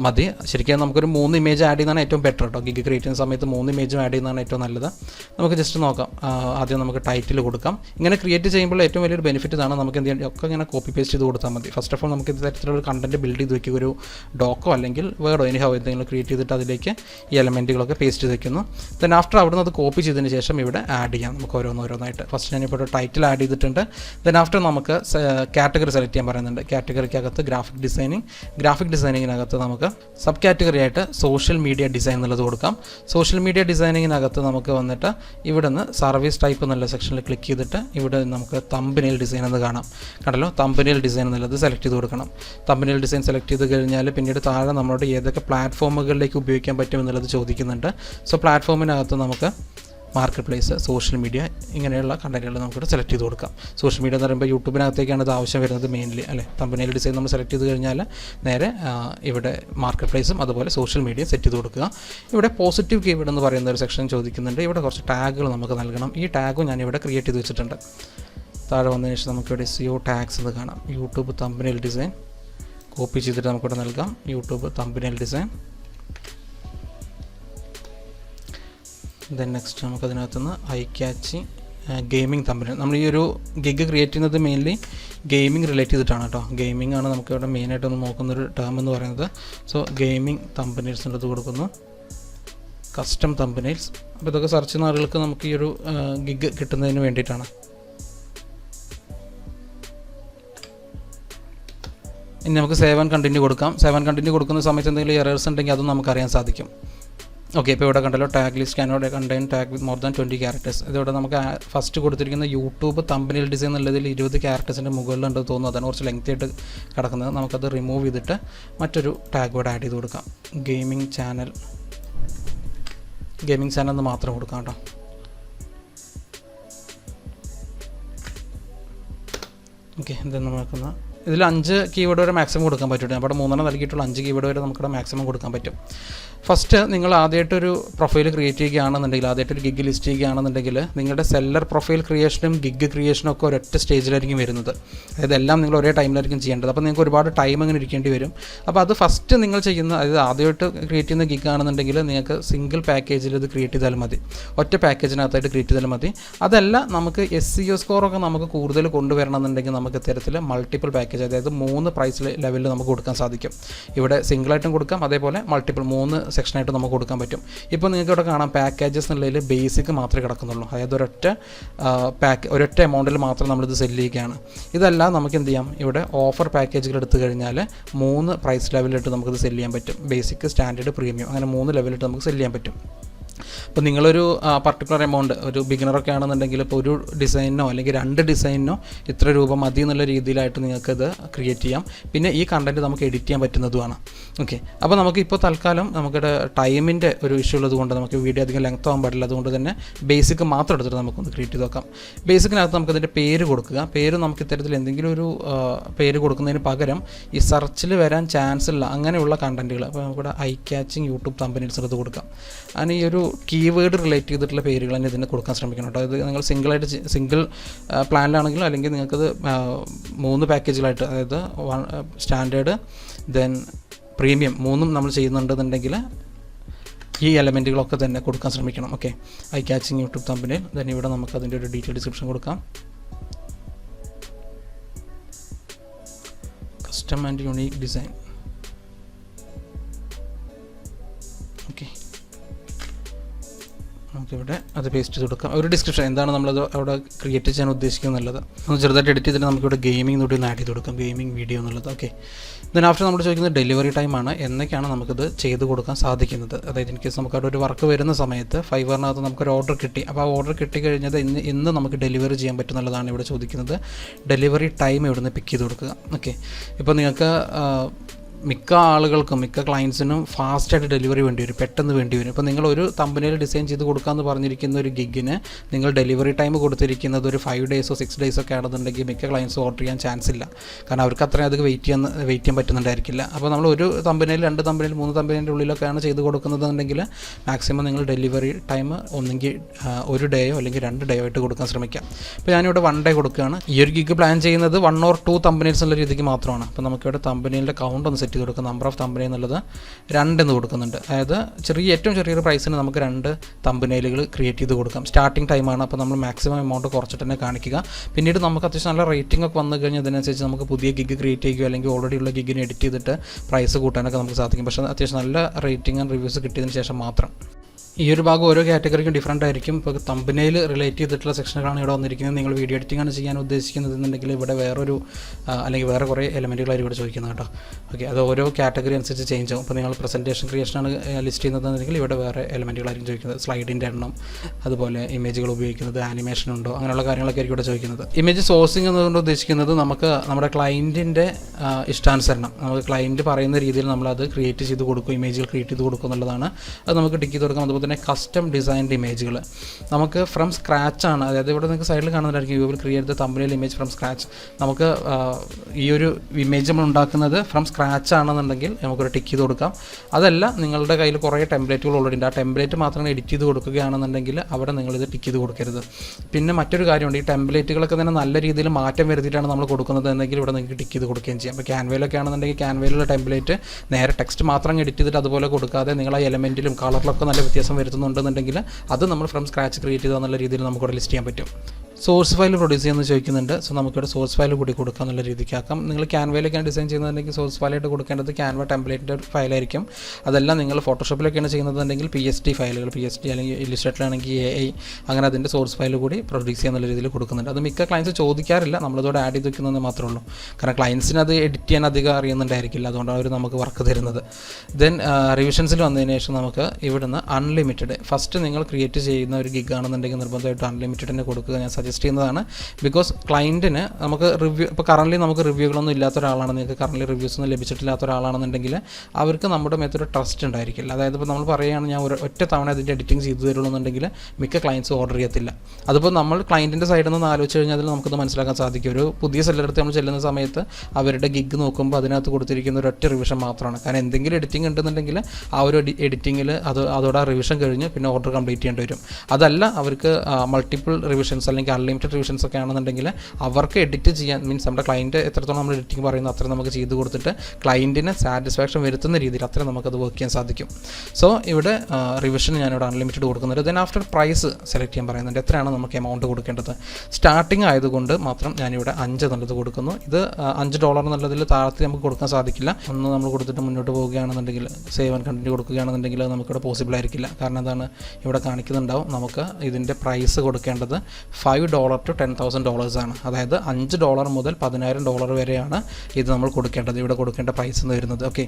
[SPEAKER 1] മതി. ശരിക്കും നമുക്കൊരു മൂന്ന് ഇമേജ് ആഡ് ചെയ്യുന്നതാണ് ഏറ്റവും ബെറ്റർ കേട്ടോ ഗിഗ് ക്രിയേറ്റ് ചെയ്യുന്ന സമയത്ത് മൂന്ന് ഇമേജും ആഡ് ചെയ്യുന്നതാണ് ഏറ്റവും നല്ലത്. നമുക്ക് ജസ്റ്റ് നോക്കാം. ആദ്യം നമുക്ക് ടൈറ്റിൽ കൊടുക്കാം. ഇങ്ങനെ ക്രിയേറ്റ് ചെയ്യുമ്പോൾ ഏറ്റവും വലിയൊരു ബെനിഫിറ്റ് ഇതാണ്. നമുക്ക് എന്ത് ഒക്കെ ഇങ്ങനെ കോപ്പി പേസ്റ്റ് ചെയ്ത് കൊടുത്താൽ മതി. ഫസ്റ്റ് ഓഫ് ഓൾ നമുക്ക് ഇത് തരത്തിലുള്ള കണ്ടന്റ് ബിൽഡ് ചെയ്ത് വെക്കുക. ഒരു ഡോക്കോ അല്ലെങ്കിൽ വേർഡോ എനിഹോ എന്തെങ്കിലും ക്രിയേറ്റ് ചെയ്തിട്ട് അതിലേക്ക് ഈ എലമെന്റുകളൊക്കെ പേസ്റ്റ് ചെയ്ത് വെക്കുന്നു. ദെൻ ആഫ്റ്റർ അവിടുന്ന് അത് കോപ്പി ചെയ്തതിന് ശേഷം ഇവിടെ ആഡ് ചെയ്യാം. നമുക്ക് ഓരോന്നോരോന്നായിട്ട് ഫസ്റ്റ് ഞാനിപ്പോൾ ഒരു ടൈറ്റിൽ ആഡ് ചെയ്തിട്ടുണ്ട്. ദെൻ ആഫ്റ്റർ നമുക്ക് കാറ്റഗറി സെലക്ട് ചെയ്യാൻ പറയുന്നുണ്ട്. കാറ്റഗറിക്കകത്ത് ഗ്രാഫിക് ഡിസൈനിങ് ഗ്രാഫിക് ഡിസൈനിങ്ങിനകത്ത് നമുക്ക് സബ് കാറ്റഗറി ആയിട്ട് സോഷ്യൽ മീഡിയ ഡിസൈൻ എന്നുള്ളത് കൊടുക്കാം. സോഷ്യൽ മീഡിയ ഡിസൈനിങ്ങിനകത്ത് നമുക്ക് വന്നിട്ട് ഇവിടുന്ന് സർവീസ് ടൈപ്പ് എന്നുള്ള സെക്ഷനിൽ ക്ലിക്ക് ചെയ്തിട്ട് ഇവിടെ നമുക്ക് തമ്പനെയിൽ ഡിസൈൻ എന്ന് കാണാം. കണ്ടല്ലോ? തമ്പനെയിൽ ഡിസൈൻ എന്നുള്ളത് സെലക്ട് ചെയ്ത് കൊടുക്കണം. തമ്പനെയിൽ ഡിസൈൻ സെലക്ട് ചെയ്ത് കഴിഞ്ഞാൽ പിന്നീട് താഴെ നമ്മളോട് ഏതൊക്കെ പ്ലാറ്റ്ഫോമുകളിലേക്ക് ഉപയോഗിക്കാൻ പറ്റും എന്നുള്ളത് ചോദിക്കുന്നുണ്ട്. സോ പ്ലാറ്റ്ഫോമിനകത്ത് നമുക്ക് മാർക്കറ്റ് പ്ലേസ് സോഷ്യൽ മീഡിയ ഇങ്ങനെയുള്ള കണ്ടന്റുകൾ നമുക്ക് സെലക്ട് ചെയ്ത് കൊടുക്കാം. സോഷ്യൽ മീഡിയ എന്ന് പറയുമ്പോൾ യൂട്യൂബിനകത്തേക്കാണ് ഇത് ആവശ്യം വരുന്നത് മെയിൻലി അല്ലേ? തമ്പനയിൽ ഡിസൈൻ നമ്മൾ സെലക്ട് ചെയ്ത് കഴിഞ്ഞാൽ നേരെ ഇവിടെ മാർക്കറ്റ് പ്ലേസും അതുപോലെ സോഷ്യൽ മീഡിയ സെറ്റ് ചെയ്ത് കൊടുക്കുക. ഇവിടെ പോസിറ്റീവ് കീവേഡ് എന്ന് പറയുന്ന ഒരു സെക്ഷൻ ചോദിക്കുന്നുണ്ട്. ഇവിടെ കുറച്ച് ടാഗുകൾ നമുക്ക് നൽകണം. ഈ ടാഗും ഞാൻ ഇവിടെ ക്രിയേറ്റ് ചെയ്ത് വെച്ചിട്ടുണ്ട്. താഴെ വന്നതിന് ശേഷം നമുക്കിവിടെ സിഒ ടാഗ്സ് എന്ന് കാണാം. യൂട്യൂബ് തമ്പനയിൽ ഡിസൈൻ കോപ്പി ചെയ്തിട്ട് നമുക്കിവിടെ നൽകാം. യൂട്യൂബ് തമ്പനയിൽ ഡിസൈൻ ദെൻ നെക്സ്റ്റ് നമുക്ക് അതിനകത്തുനിന്ന് ഐ ക്യാച്ച് ഗെയിമിംഗ് തമ്മിൽ നമ്മൾ ഈ ഒരു ഗിഗ് ക്രിയേറ്റ് ചെയ്യുന്നത് മെയിൻലി ഗെയിമിംഗ് റിലേറ്റ് ചെയ്തിട്ടാണ് കേട്ടോ. ഗെയിമിംഗ് ആണ് നമുക്ക് ഇവിടെ മെയിനായിട്ട് ഒന്ന് നോക്കുന്ന ഒരു ടേം എന്ന് പറയുന്നത്. സോ ഗെയിമിംഗ് തമ്പനീൽസിന്റെ അടുത്ത് കൊടുക്കുന്നു. കസ്റ്റം തമ്പനീൽസ് അപ്പോൾ ഇതൊക്കെ സെർച്ച് ചെയ്യുന്ന ആളുകൾക്ക് നമുക്ക് ഈ ഒരു ഗിഗ് കിട്ടുന്നതിന് വേണ്ടിയിട്ടാണ്. ഇനി നമുക്ക് സേവൻ കണ്ടിന്യൂ കൊടുക്കാം. സേവൻ കണ്ടിന്യൂ കൊടുക്കുന്ന സമയത്ത് എന്തെങ്കിലും എറേഴ്സ് ഉണ്ടെങ്കിൽ അതും നമുക്കറിയാൻ സാധിക്കും. ഓക്കെ ഇപ്പോൾ ഇവിടെ കണ്ടല്ലോ tag list cannot contain tag more than twenty characters ഇതിവിടെ നമുക്ക് ഫസ്റ്റ് കൊടുത്തിരിക്കുന്ന യൂട്യൂബ് തമ്പനിൽ ഡിസൈൻ എന്നുള്ളതിൽ ഇരുപത് ക്യാരക്ടേഴ്സിന്റെ മുകളിലുണ്ട് തോന്നുന്നു. അതാണ് കുറച്ച് ലെങ്ത് ആയിട്ട് കിടക്കുന്നത്. നമുക്കത് റിമൂവ് ചെയ്തിട്ട് മറ്റൊരു ടാഗ് ഇവിടെ ആഡ് ചെയ്ത് കൊടുക്കാം. ഗെയിമിംഗ് ചാനൽ ഗെയിമിംഗ് ചാനൽ എന്ന് മാത്രം കൊടുക്കാം കേട്ടോ. ഓക്കെ ഇത് നോക്കുന്ന. ഇതിൽ അഞ്ച് കീവേഡ് വരെ മാക്സിമം കൊടുക്കാൻ പറ്റും അവിടെ മൂന്നെണ്ണം നൽകിയിട്ടുള്ള അഞ്ച് കീവേഡ് വരെ നമുക്കിവിടെ മാക്സിമം കൊടുക്കാൻ പറ്റും. ഫസ്റ്റ് നിങ്ങൾ ആദ്യമായിട്ടൊരു പ്രൊഫൈൽ ക്രിയേറ്റ് ചെയ്യുകയാണെന്നുണ്ടെങ്കിൽ ആദ്യമായിട്ടൊരു ഗിഗ് ലിസ്റ്റ് ചെയ്യുകയാണെന്നുണ്ടെങ്കിൽ നിങ്ങളുടെ സെല്ലർ പ്രൊഫൈൽ ക്രിയേഷനും ഗിഗ് ക്രിയേഷനും ഒക്കെ ഒരൊറ്റ സ്റ്റേജിലായിരിക്കും വരുന്നത്. അതായത് എല്ലാം നിങ്ങൾ ഒരേ ടൈമിലായിരിക്കും ചെയ്യേണ്ടത്. അപ്പോൾ നിങ്ങൾക്ക് ഒരുപാട് ടൈം അങ്ങനെ ഇരിക്കേണ്ടി വരും. അപ്പോൾ അത് ഫസ്റ്റ് നിങ്ങൾ ചെയ്യുന്ന അതായത് ആദ്യമായിട്ട് ക്രിയേറ്റ് ചെയ്യുന്ന ഗിഗ് ആണെന്നുണ്ടെങ്കിൽ നിങ്ങൾക്ക് സിംഗിൾ പാക്കേജിൽ ഇത് ക്രിയേറ്റ് ചെയ്താൽ മതി. ഒറ്റ പാക്കേജിനകത്തായിട്ട് ക്രിയേറ്റ് ചെയ്താൽ മതി. അതല്ല നമുക്ക് എസ് സി ഒ സ്കോറൊക്കെ നമുക്ക് കൂടുതൽ കൊണ്ടുവരണമെന്നുണ്ടെങ്കിൽ നമുക്ക് ഇത്തരത്തിൽ മൾട്ടിപ്പിൾ പാക്കേജ് അതായത് മൂന്ന് പ്രൈസ് ലെവലിൽ നമുക്ക് കൊടുക്കാൻ സാധിക്കും. ഇവിടെ സിംഗിളായിട്ടും കൊടുക്കാം അതേപോലെ മൾട്ടിപ്പിൾ മൂന്ന് സെക്ഷനായിട്ട് നമുക്ക് കൊടുക്കാൻ പറ്റും. ഇപ്പോൾ നിങ്ങൾക്ക് ഇവിടെ കാണാം പാക്കേജസ് എന്നുള്ളതിൽ ബേസിക് മാത്രമേ കിടക്കുന്നുള്ളൂ. അതായത് ഒരൊറ്റ പാക്ക് ഒരൊറ്റ എമൗണ്ടിൽ മാത്രം നമ്മളിത് സെല്ല് ചെയ്യുകയാണ്. ഇതല്ല നമുക്ക് എന്ത് ചെയ്യാം? ഇവിടെ ഓഫർ പാക്കേജുകൾ എടുത്തു കഴിഞ്ഞാൽ മൂന്ന് പ്രൈസ് ലെവലിലിട്ട് നമുക്കിത് സെല്ല് ചെയ്യാൻ പറ്റും. ബേസിക് സ്റ്റാൻഡേർഡ് പ്രീമിയം അങ്ങനെ മൂന്ന് ലെവലിട്ട് നമുക്ക് സെല്ല് ചെയ്യാൻ പറ്റും. ഇപ്പോൾ നിങ്ങളൊരു പർട്ടിക്കുലർ എമൗണ്ട് ഒരു ബിഗിനറൊക്കെ ആണെന്നുണ്ടെങ്കിൽ ഇപ്പോൾ ഒരു ഡിസൈനോ അല്ലെങ്കിൽ രണ്ട് ഡിസൈനോ ഇത്ര രൂപ മതി എന്നുള്ള രീതിയിലായിട്ട് നിങ്ങൾക്കത് ക്രിയേറ്റ് ചെയ്യാം. പിന്നെ ഈ കണ്ടന്റ് നമുക്ക് എഡിറ്റ് ചെയ്യാൻ പറ്റുന്നതുമാണ്. ഓക്കെ അപ്പോൾ നമുക്ക് ഇപ്പോൾ തൽക്കാലം നമുക്കിവിടെ ടൈമിന്റെ ഒരു ഇഷ്യൂ ഉള്ളതുകൊണ്ട് നമുക്ക് വീഡിയോ അധികം ലെങ്ത് ആവാൻ പാടില്ല. അതുകൊണ്ട് തന്നെ ബേസിക് മാത്രം എടുത്തിട്ട് നമുക്കൊന്ന് ക്രിയേറ്റ് ചെയ്ത് നോക്കാം. ബേസിക്കിനകത്ത് നമുക്കതിന്റെ പേര് കൊടുക്കുക. പേര് നമുക്ക് ഇത്തരത്തിൽ എന്തെങ്കിലും ഒരു പേര് കൊടുക്കുന്നതിന് പകരം ഈ സെർച്ചിൽ വരാൻ ചാൻസ് ഉള്ള അങ്ങനെയുള്ള കണ്ടന്റുകൾ അപ്പോൾ നമുക്കിവിടെ ഐ ക്യാച്ചിങ് യൂട്യൂബ് തമ്പനീൽസ് എടുത്ത് കൊടുക്കാം. അങ്ങനെ ഈ ഒരു കീവേഡ് റിലേറ്റ് ചെയ്തിട്ടുള്ള പേരുകൾ തന്നെ ഇതിന് കൊടുക്കാൻ ശ്രമിക്കണം കേട്ടോ. അതായത് നിങ്ങൾ സിംഗിളായിട്ട് സിംഗിൾ പ്ലാനിലാണെങ്കിലും അല്ലെങ്കിൽ നിങ്ങൾക്കത് മൂന്ന് പാക്കേജുകളായിട്ട് അതായത് വൺ സ്റ്റാൻഡേർഡ് ദെൻ പ്രീമിയം മൂന്നും നമ്മൾ ചെയ്യുന്നുണ്ടെന്നുണ്ടെങ്കിൽ ഈ എലമെന്റുകളൊക്കെ തന്നെ കൊടുക്കാൻ ശ്രമിക്കണം. ഓക്കെ ഐ ക്യാച്ചിങ് യൂട്യൂബ് തമ്പിന് ദെൻ ഇവിടെ നമുക്ക് അതിന്റെ ഒരു ഡീറ്റെയിൽ ഡിസ്ക്രിപ്ഷൻ കൊടുക്കാം. കസ്റ്റം ആൻഡ് യുണീക്ക് ഡിസൈൻ നമുക്കിവിടെ അത് പേസ്റ്റ് ചെയ്ത് കൊടുക്കാം. ഒരു ഡിസ്ക്രിപ്ഷൻ എന്താണ് നമ്മളത് അവിടെ ക്രിയേറ്റ് ചെയ്യാൻ ഉദ്ദേശിക്കുന്നത് നല്ലത് ഒന്ന് ചെറുതായിട്ട് എഡിറ്റ് ചെയ്തിട്ട് നമുക്കിവിടെ ഗെയിമിംഗ് തൊട്ട് ആഡ് ചെയ്ത് കൊടുക്കാം. ഗെയിമിംഗ് വീഡിയോ എന്നുള്ളത്. ഓക്കെ ദെൻ ആഫ്റ്റർ നമ്മൾ ചോദിക്കുന്നത് ഡെലിവറി ടൈമാണ് എന്നൊക്കെയാണ് നമുക്കിത് ചെയ്ത് കൊടുക്കാൻ സാധിക്കുന്നത്. അതായത് ഇൻ കേസ് നമുക്ക് അവിടെ ഒരു വർക്ക് വരുന്ന സമയത്ത് ഫൈവറിനകത്ത് നമുക്കൊരു ഓർഡർ കിട്ടി. അപ്പോൾ ആ ഓർഡർ കിട്ടിക്കഴിഞ്ഞത് ഇന്ന് ഇന്ന് നമുക്ക് ഡെലിവറി ചെയ്യാൻ പറ്റുന്നുള്ളതാണ് ഇവിടെ ചോദിക്കുന്നത്. ഡെലിവറി ടൈം ഇവിടുന്ന് പിക്ക് ചെയ്ത് കൊടുക്കുക. ഓക്കെ ഇപ്പോൾ നിങ്ങൾക്ക് മിക്ക ആളുകൾക്കും മിക്ക ക്ലയൻസിനും ഫാസ്റ്റായിട്ട് ഡെലിവറി വേണ്ടി വരും പെട്ടെന്ന് വേണ്ടി വരും ഇപ്പോൾ നിങ്ങൾ ഒരു കമ്പനിയിൽ ഡിസൈൻ ചെയ്ത് കൊടുക്കാമെന്ന് പറഞ്ഞിരിക്കുന്ന ഒരു ഗിഗിന് നിങ്ങൾ ഡെലിവറി ടൈം കൊടുത്തിരിക്കുന്നത് ഒരു ഫൈവ് ഡേയ്സോ സിക്സ് ഡേയ്സോ ഒക്കെ ആണെന്നുണ്ടെങ്കിൽ മിക്ക ക്ലയൻസ് ഓർഡർ ചെയ്യാൻ ചാൻസ് ഇല്ല. കാരണം അവർക്ക് അത്രയും അധികം വെയിറ്റ് ചെയ്യാൻ വെയിറ്റ് ചെയ്യാൻ പറ്റുന്നുണ്ടായിരിക്കില്ല. അപ്പോൾ നമ്മൾ ഒരു തമ്പനിയിൽ രണ്ട് തമ്പനിയിൽ മൂന്ന് കമ്പനീന്റെ ഉള്ളിലൊക്കെയാണ് ചെയ്ത് കൊടുക്കുന്നതെന്നുണ്ടെങ്കിൽ മാക്സിമം നിങ്ങൾ ഡെലിവറി ടൈം ഒന്നെങ്കിൽ ഒരു ഡേയോ അല്ലെങ്കിൽ രണ്ട് ഡേയോ ആയിട്ട് കൊടുക്കാൻ ശ്രമിക്കാം. ഇപ്പോൾ ഞാനിവിടെ വൺ ഡേ കൊടുക്കുകയാണ്. ഈ ഒരു ഗിഗ് പ്ലാൻ ചെയ്യുന്നത് വൺ ഓർ ടു തമ്പനീസ് എന്നുള്ള രീതിക്ക് മാത്രമാണ്. അപ്പോൾ നമുക്കിവിടെ കമ്പനീന്റെ കൗണ്ട് ഒന്ന് സെറ്റ് കൊടുക്കാം നമ്പർ ഓഫ് കമ്പനി എന്നുള്ളത് രണ്ടെന്ന് കൊടുക്കുന്നുണ്ട്. അതായത് ചെറിയ ഏറ്റവും ചെറിയൊരു പ്രൈസിന് നമുക്ക് രണ്ട് തമ്പനയിലുകൾ ക്രിയേറ്റ് ചെയ്ത് കൊടുക്കാം. സ്റ്റാർട്ടിംഗ് ടൈമാണ് അപ്പോൾ നമ്മൾ മാക്സിമം എമൗണ്ട് കുറച്ചിട്ട് തന്നെ കാണിക്കുക. പിന്നീട് നമുക്ക് അത്യാവശ്യം നല്ല റേറ്റിംഗ് ഒക്കെ വന്നു കഴിഞ്ഞാൽ അതിനനുസരിച്ച് നമുക്ക് പുതിയ ഗിഗ് ക്രിയേറ്റ് ചെയ്യുകയോ അല്ലെങ്കിൽ ഓൾറെഡി ഉള്ള ഗിഗിനെ എഡിറ്റ് ചെയ്തിട്ട് പ്രൈസ് കൂട്ടാനൊക്കെ നമുക്ക് സാധിക്കും. പക്ഷേ അത്യാവശ്യം നല്ല റേറ്റിംഗ് ആൻഡ് റിവ്യൂസ് കിട്ടിയതിന് ശേഷം മാത്രം. ഈ ഒരു ഭാഗം ഓരോ കാറ്റഗറിക്കും ഡിഫറന്റ് ആയിരിക്കും. ഇപ്പോൾ തമ്പനയിൽ റിലേറ്റ് ചെയ്തിട്ടുള്ള സെക്ഷനുകളാണ് ഇവിടെ വന്നിരിക്കുന്നത്. നിങ്ങൾ വീഡിയോ എഡിറ്റിംഗ് ആണ് ചെയ്യാൻ ഉദ്ദേശിക്കുന്നത് എന്നുണ്ടെങ്കിൽ ഇവിടെ വേറൊരു അല്ലെങ്കിൽ വേറെ കുറേ എലമെന്റുകളായിരിക്കും ഇവിടെ ചോദിക്കുന്നത് കേട്ടോ. ഓക്കെ അത് ഓരോ കാറ്റഗറി അനുസരിച്ച് ചേഞ്ച് ആവും. അപ്പോൾ നിങ്ങൾ പ്രസന്റേഷൻ ക്രിയേഷനാണ് ലിസ്റ്റ് ചെയ്യുന്നതെന്നുണ്ടെങ്കിൽ ഇവിടെ വേറെ എലമെന്റുകളായിരിക്കും ചോദിക്കുന്നത്. സ്ലൈഡിന്റെ എണ്ണം അതുപോലെ ഇമേജുകൾ ഉപയോഗിക്കുന്നത് ആനിമേഷൻ ഉണ്ടോ അങ്ങനെയുള്ള കാര്യങ്ങളൊക്കെ ആയിരിക്കും ഇവിടെ ചോദിക്കുന്നത്. ഇമേജ് സോഴ്സിംഗ് എന്നതുകൊണ്ട് ഉദ്ദേശിക്കുന്നത് നമുക്ക് നമ്മുടെ ക്ലയന്റിന്റെ ഇഷ്ടാനുസരണം. നമുക്ക് ക്ലയന്റ് പറയുന്ന രീതിയിൽ നമ്മളത് ക്രിയേറ്റ് ചെയ്ത് കൊടുക്കും ഇമേജുകൾ ക്രിയേറ്റ് ചെയ്ത് കൊടുക്കും എന്നുള്ളതാണ്. അത് നമുക്ക് ടിക്കി ചെയ്ത് അതുപോലെ തന്നെ കസ്റ്റം ഡിസൈൻഡ് ഇമേജുകൾ നമുക്ക് ഫ്രം സ്ക്രാച്ച് ആണ്. അതായത് ഇവിടെ നിങ്ങൾക്ക് സൈഡിൽ കാണുന്നതായിരിക്കും you will create the thumbnail image from scratch നമുക്ക് ഈ ഒരു ഇമേജ് നമ്മൾ ഉണ്ടാക്കുന്നത് ഫ്രം സ്ക്രാച്ച് ആണെന്നുണ്ടെങ്കിൽ നമുക്കൊരു ടിക്ക് ചെയ്ത് കൊടുക്കാം. അതല്ല നിങ്ങളുടെ കയ്യിൽ കുറേ ടെംപ്ലേറ്റുകൾ ഓൾറെഡി ഉണ്ട്. ആ ടെംപ്ലേറ്റ് മാത്രം എഡിറ്റ് ചെയ്ത് കൊടുക്കുകയാണെന്നുണ്ടെങ്കിൽ അവിടെ നിങ്ങളിത് ടിക്ക് ചെയ്ത് കൊടുക്കരുത്. പിന്നെ മറ്റൊരു കാര്യമുണ്ട്. ഈ ടെംപ്ലേറ്റുകളൊക്കെ തന്നെ നല്ല രീതിയിൽ മാറ്റം വരുത്തിയിട്ടാണ് നമ്മൾ കൊടുക്കുന്നത് എന്നെങ്കിൽ ഇവിടെ നിങ്ങൾക്ക് ടിക്ക് ചെയ്ത് കൊടുക്കുകയും ചെയ്യാം. അപ്പോൾ ക്യാൻവയിലൊക്കെ ആണെന്നുണ്ടെങ്കിൽ ക്യാൻവയിലുള്ള ടെംപ്ലേറ്റ് നേരെ ടെക്സ്റ്റ് മാത്രം എഡിറ്റ് ചെയ്തിട്ട് അതുപോലെ കൊടുക്കാതെ നിങ്ങൾ ആ എലമെന്റിലും കളറിലൊക്കെ നല്ല വ്യത്യാസം വരുത്തുന്നുണ്ടെന്നുണ്ടെങ്കിൽ അത് നമ്മൾ ഫ്രം സ്ക്രാച്ച് ക്രിയേറ്റ് ചെയ്ത എന്നുള്ള രീതിയിൽ നമുക്കിവിടെ ലിസ്റ്റ് ചെയ്യാൻ പറ്റും. സോഴ്സ് ഫയൽ പ്രൊഡ്യൂസ് ചെയ്യുമെന്ന് ചോദിക്കുന്നുണ്ട്. സോ നമുക്കിവിടെ സോഴ്സ് ഫയൽ കൂടി കൊടുക്കുക എന്നുള്ള രീതിക്കാക്കാം. നിങ്ങൾ ക്യാൻവയിലൊക്കെയാണ് ഡിസൈൻ ചെയ്യുന്നതെങ്കിൽ സോഴ്സ് ഫയലായിട്ട് കൊടുക്കേണ്ടത് ക്യാൻവ ടെംപ്ലേറ്റിന്റെ ഫയലായിരിക്കും അതെല്ലാം നിങ്ങൾ ഫോട്ടോഷോപ്പിലൊക്കെയാണ് ചെയ്യുന്നതെങ്കിൽ പി എസ് ടി ഫയലുകൾ പി എസ് ടി അല്ലെങ്കിൽ ഇലിസ്ട്രേറ്ററിലാണെങ്കിൽ എ ഐ അങ്ങനെ അതിന്റെ സോഴ്സ് ഫയൽ കൂടി പ്രൊഡ്യൂസ് ചെയ്യുന്ന രീതിയിൽ കൊടുക്കുന്നുണ്ട്. അത് മിക്ക ക്ലയൻസ് ചോദിക്കാറില്ല. നമ്മളതോടെ ആഡ് ചെയ്ത് വെക്കുന്നതെന്ന് മാത്രമേ ഉള്ളൂ കാരണം ക്ലയൻസിന് അത് എഡിറ്റ് ചെയ്യാൻ അധികം അറിയുന്നുണ്ടായിരിക്കില്ല. അതുകൊണ്ടാണ് അവർ നമുക്ക് വർക്ക് തരുന്നത്. ദെൻ റിവിഷൻസിൽ വന്നതിന് ശേഷം നമുക്ക് ഇവിടുന്ന് അൺലിമിറ്റഡ് ഫസ്റ്റ് നിങ്ങൾ ക്രിയേറ്റ് ചെയ്യുന്ന ഒരു ഗിഗ് ആണെന്നുണ്ടെങ്കിൽ നിർബന്ധമായിട്ട് അൺലിമിറ്റഡ് തന്നെ കൊടുക്കുക. ഞാൻ സജസ്റ്റ് സജസ്റ്റ് ചെയ്യുന്നതാണ്. ബിക്കോസ് ക്ലയന്റിന് നമുക്ക് റിവ്യൂ ഇപ്പോൾ കറന്റ് നമുക്ക് റിവ്യൂകളൊന്നും ഇല്ലാത്ത ഒരാളാണ്. നിങ്ങൾക്ക് കറന്റ് റിവ്യൂസ് ഒന്നും ലഭിച്ചിട്ടില്ലാത്ത ഒരാളാണെന്നുണ്ടെങ്കിൽ അവർക്ക് നമ്മുടെ മേത്തൊരു ട്രസ്റ്റ് ഉണ്ടായിരിക്കില്ല. അതായത് ഇപ്പോൾ നമ്മൾ പറയുകയാണ് ഞാൻ ഒരു ഒറ്റ തവണ അതിന്റെ എഡിറ്റിംഗ് ചെയ്തു തരുള്ളൂ എന്നുണ്ടെങ്കിൽ മിക്ക ക്ലയൻസ് ഓർഡർ ചെയ്യത്തില്ല. അതിപ്പോൾ നമ്മൾ ക്ലയന്റിന്റെ സൈഡിൽ നിന്ന് ആലോചിച്ച് കഴിഞ്ഞാൽ അതിൽ നമുക്കത് മനസ്സിലാക്കാൻ സാധിക്കും. ഒരു പുതിയ സെല്ലറടുത്ത് നമ്മൾ ചെല്ലുന്ന സമയത്ത് അവരുടെ ഗിഗ് നോക്കുമ്പോൾ അതിനകത്ത് കൊടുത്തിരിക്കുന്ന ഒരു ഒറ്റ റിവിഷൻ മാത്രമാണ്. കാരണം എന്തെങ്കിലും എഡിറ്റിംഗ് ഉണ്ടെന്നുണ്ടെങ്കിൽ ആ ഒരു എഡിറ്റിങ്ങിൽ അത് അതോടെ ആ റിവിഷൻ കഴിഞ്ഞ് പിന്നെ ഓർഡർ കംപ്ലീറ്റ് ചെയ്യേണ്ടി വരും. അതല്ല അവർക്ക് മൾട്ടിപ്പിൾ റിവിഷൻസ് അല്ലെങ്കിൽ അൺലിമിറ്റഡ് റിവിഷൻസ് ഒക്കെ ആണെന്നുണ്ടെങ്കിൽ അവർക്ക് എഡിറ്റ് ചെയ്യാൻ മീൻസ് നമ്മുടെ ക്ലയന്റ് എത്രത്തോളം നമ്മൾ എഡിറ്റിംഗ് പറയുന്നത് അത്രയും നമുക്ക് ചെയ്ത് കൊടുത്തിട്ട് ക്ലയന്റിന് സാറ്റിസ്ഫാക്ഷൻ വരുത്തുന്ന രീതിയിൽ അത്രയും നമുക്കത് വർക്ക് ചെയ്യാൻ സാധിക്കും. സോ ഇവിടെ റിവിഷൻ ഞാനിവിടെ അൺലിമിറ്റഡ് കൊടുക്കുന്നുണ്ട്. ദെൻ ആഫ്റ്റർ പ്രൈസ് സെലക്ട് ചെയ്യാൻ പറയുന്നുണ്ട്. എത്രയാണ് നമുക്ക് എമൗണ്ട് കൊടുക്കേണ്ടത്. സ്റ്റാർട്ടിംഗ് ആയതുകൊണ്ട് മാത്രം ഞാനിവിടെ അഞ്ച് എന്നുള്ളത് കൊടുക്കുന്നു. ഇത് അഞ്ച് ഡോളർ എന്നുള്ളതിൽ താഴത്തിൽ നമുക്ക് കൊടുക്കാൻ സാധിക്കില്ല. ഒന്ന് നമ്മൾ കൊടുത്തിട്ട് മുന്നോട്ട് പോവുകയാണെന്നുണ്ടെങ്കിൽ സേവ് ആൻഡ് കണ്ടിന്യൂ കൊടുക്കുകയാണെന്നുണ്ടെങ്കിൽ നമുക്കിവിടെ പോസിബിൾ ആയിരിക്കില്ല. കാരണം എന്താണ്? ഇവിടെ കാണിക്കുന്നുണ്ടാവും നമുക്ക് ഇതിന്റെ പ്രൈസ് കൊടുക്കേണ്ടത് five dollar to ten thousand ഡോളേഴ്സാണ് അതായത് അഞ്ച് ഡോളർ മുതൽ പതിനായിരം ഡോളർ വരെയാണ് ഇത് നമ്മൾ കൊടുക്കേണ്ടത് ഇവിടെ കൊടുക്കേണ്ട പൈസ എന്ന് വരുന്നത്. Okay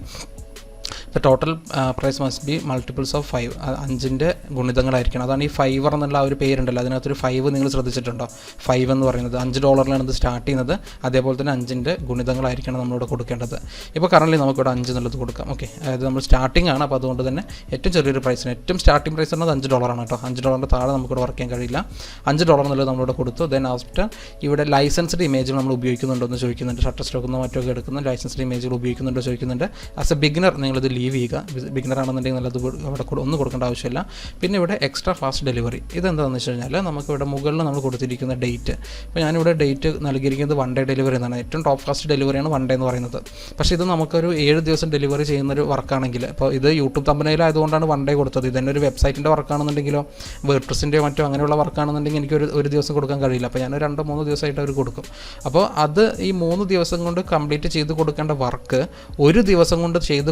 [SPEAKER 1] the total price must be multiples of five അഞ്ചിന്റെ ഗുണിതങ്ങളായിരിക്കണം. അതാണ് ഈ ഫൈവർ എന്നുള്ള ആ ഒരു പേരുണ്ടല്ലോ. അതിനകത്തൊരു ഫൈവ് നിങ്ങൾ ശ്രദ്ധിച്ചിട്ടുണ്ടോ? ഫൈവ് എന്ന് പറയുന്നത്. അഞ്ച് ഡോളറിലാണ് ഇത് സ്റ്റാർട്ട് ചെയ്യുന്നത്. അതേപോലെ തന്നെ അഞ്ചിന്റെ ഗുണിതങ്ങളായിരിക്കണം നമ്മളിവിടെ കൊടുക്കേണ്ടത്. ഇപ്പോൾ കറന്റ്ലി നമുക്കിവിടെ അഞ്ച് എന്നുള്ളത് കൊടുക്കാം. ഓക്കെ അതായത് നമ്മൾ സ്റ്റാർട്ടിംഗ് ആണ്. അപ്പോൾ അതുകൊണ്ട് തന്നെ ഏറ്റവും ചെറിയൊരു പ്രൈസിന് ഏറ്റവും സ്റ്റാർട്ടിംഗ് പ്രൈസ് എന്നത് അഞ്ച് ഡോളറാണ് കേട്ടോ. അഞ്ച് ഡോളറിന്റെ താഴെ നമുക്കിവിടെ വർക്ക് ചെയ്യാൻ കഴിയില്ല. അഞ്ച് ഡോളർ എന്നുള്ളത് നമ്മളിവിടെ കൊടുത്തു. ദെൻ ആഫ്റ്റർ ഇവിടെ ലൈസൻസ്ഡ് ഇമേജ് നമ്മൾ ഉപയോഗിക്കുന്നുണ്ടോ എന്ന് ചോദിക്കുന്നുണ്ട്. ഷട്ടർ സ്റ്റോക്കുന്ന മറ്റൊക്കെ മറ്റോ എടുക്കുന്ന ലൈസൻസ്ഡ് ഇമേജുകൾ ഉപയോഗിക്കുന്നുണ്ടോ ചോദിക്കുന്നുണ്ട്. ആസ് എ ബിഗിനർ നിങ്ങളിത് ചെയ്യുക. ബിഗിനർ ആണെന്നുണ്ടെങ്കിൽ നല്ലത് അവിടെ കൂടെ ഒന്നും കൊടുക്കേണ്ട ആവശ്യമില്ല. പിന്നെ ഇവിടെ എക്സ്ട്രാ ഫാസ്റ്റ് ഡെലിവറി ഇതെന്താണെന്ന് വെച്ച് കഴിഞ്ഞാൽ നമുക്ക് ഇവിടെ മുകളിൽ നമ്മൾ കൊടുത്തിരിക്കുന്ന ഡേറ്റ് ഇപ്പോൾ ഞാനിവിടെ ഡേറ്റ് നൽകിയിരിക്കുന്നത് വൺ ഡേ ഡെലിവറി എന്നാണ്. ഏറ്റവും ടോപ്പ് ഫാസ്റ്റ് ഡെലിവറിയാണ് വൺ ഡേ എന്ന് പറയുന്നത്. പക്ഷേ ഇത് നമുക്കൊരു ഏഴ് ദിവസം ഡെലിവറി ചെയ്യുന്നൊരു വർക്കാണെങ്കിൽ ഇപ്പോൾ ഇത് യൂട്യൂബ് തമ്പനയിലായതുകൊണ്ടാണ് വൺ ഡേ കൊടുത്തത്. ഇതന്നെ ഒരു വെബ്സൈറ്റിന്റെ വർക്കാണെന്നുണ്ടെങ്കിലോ വേർട്രസിന്റെയോ മറ്റോ അങ്ങനെയുള്ള വർക്കാണെന്നുണ്ടെങ്കിൽ എനിക്ക് ഒരു ഒരു ദിവസം കൊടുക്കാൻ കഴിയില്ല. അപ്പോൾ ഞാൻ രണ്ടോ മൂന്നോ ദിവസമായിട്ട് അവർ കൊടുക്കും. അപ്പോൾ അത് ഈ മൂന്ന് ദിവസം കൊണ്ട് കംപ്ലീറ്റ് ചെയ്ത് കൊടുക്കേണ്ട വർക്ക് ഒരു ദിവസം കൊണ്ട് ചെയ്ത്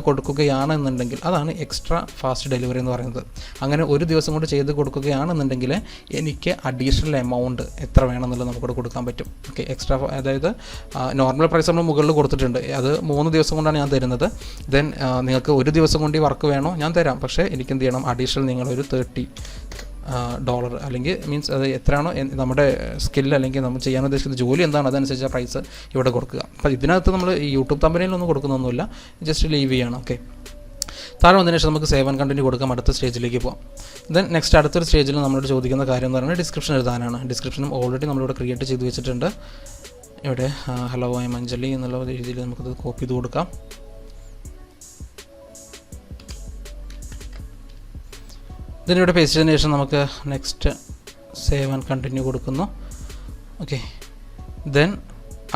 [SPEAKER 1] കൊടുക്കുകയാണെന്നുണ്ടെങ്കിൽ അതാണ് എക്സ്ട്രാ ഫാസ്റ്റ് ഡെലിവറി എന്ന് പറയുന്നത്. അങ്ങനെ ഒരു ദിവസം കൊണ്ട് ചെയ്ത് കൊടുക്കുകയാണെന്നുണ്ടെങ്കിൽ എനിക്ക് അഡീഷണൽ എമൗണ്ട് എത്ര വേണമെന്നുള്ളത് നമുക്കിവിടെ കൊടുക്കാൻ പറ്റും. ഓക്കെ എക്സ്ട്രാ അതായത് നോർമൽ പ്രൈസ് നമ്മൾ മുകളിൽ കൊടുത്തിട്ടുണ്ട്. അത് മൂന്ന് ദിവസം കൊണ്ടാണ് ഞാൻ തരുന്നത്. ദെൻ നിങ്ങൾക്ക് ഒരു ദിവസം കൊണ്ട് ഈ വർക്ക് വേണോ ഞാൻ തരാം. പക്ഷേ എനിക്ക് എന്ത് ചെയ്യണം? അഡീഷണൽ നിങ്ങളൊരു തേർട്ടി ഡോളർ അല്ലെങ്കിൽ മീൻസ് അത് എത്രയാണോ നമ്മുടെ സ്കിൽ അല്ലെങ്കിൽ നമ്മൾ ചെയ്യാൻ ഉദ്ദേശിക്കുന്ന ജോലി എന്താണ് അതനുസരിച്ച് പ്രൈസ് ഇവിടെ കൊടുക്കുക. അപ്പോൾ ഇതിനകത്ത് നമ്മൾ യൂട്യൂബ് കമ്പനിയിലൊന്നും കൊടുക്കുന്നൊന്നുമില്ല. ജസ്റ്റ് ലീവ് ചെയ്യണം. ഓക്കെ താഴെ വന്നതിന് ശേഷം നമുക്ക് സേവ് ആൻഡ് കണ്ടിന്യൂ കൊടുക്കാം. അടുത്ത സ്റ്റേജിലേക്ക് പോകാം ദെൻ നെക്സ്റ്റ് അടുത്തൊരു സ്റ്റേജിൽ നമ്മളോട് ചോദിക്കുന്ന കാര്യം എന്ന് പറഞ്ഞാൽ ഡിസ്ക്രിപ്ഷൻ എഴുതാനാണ്. ഡിസ്ക്രിപ്ഷനും ഓൾറെഡി നമ്മളിവിടെ ക്രിയേറ്റ് ചെയ്ത് വെച്ചിട്ടുണ്ട്. ഇവിടെ ഹലോ ഐ മഞ്ജലി എന്നുള്ള രീതിയിൽ നമുക്കത് കോപ്പി ചെയ്ത് കൊടുക്കാം. ഇതിനിവിടെ പേസ്റ്റ് ചെയ്തതിന് ശേഷം നമുക്ക് നെക്സ്റ്റ് സേവ് ആൻഡ് കണ്ടിന്യൂ കൊടുക്കുന്നു. ഓക്കെ ദെൻ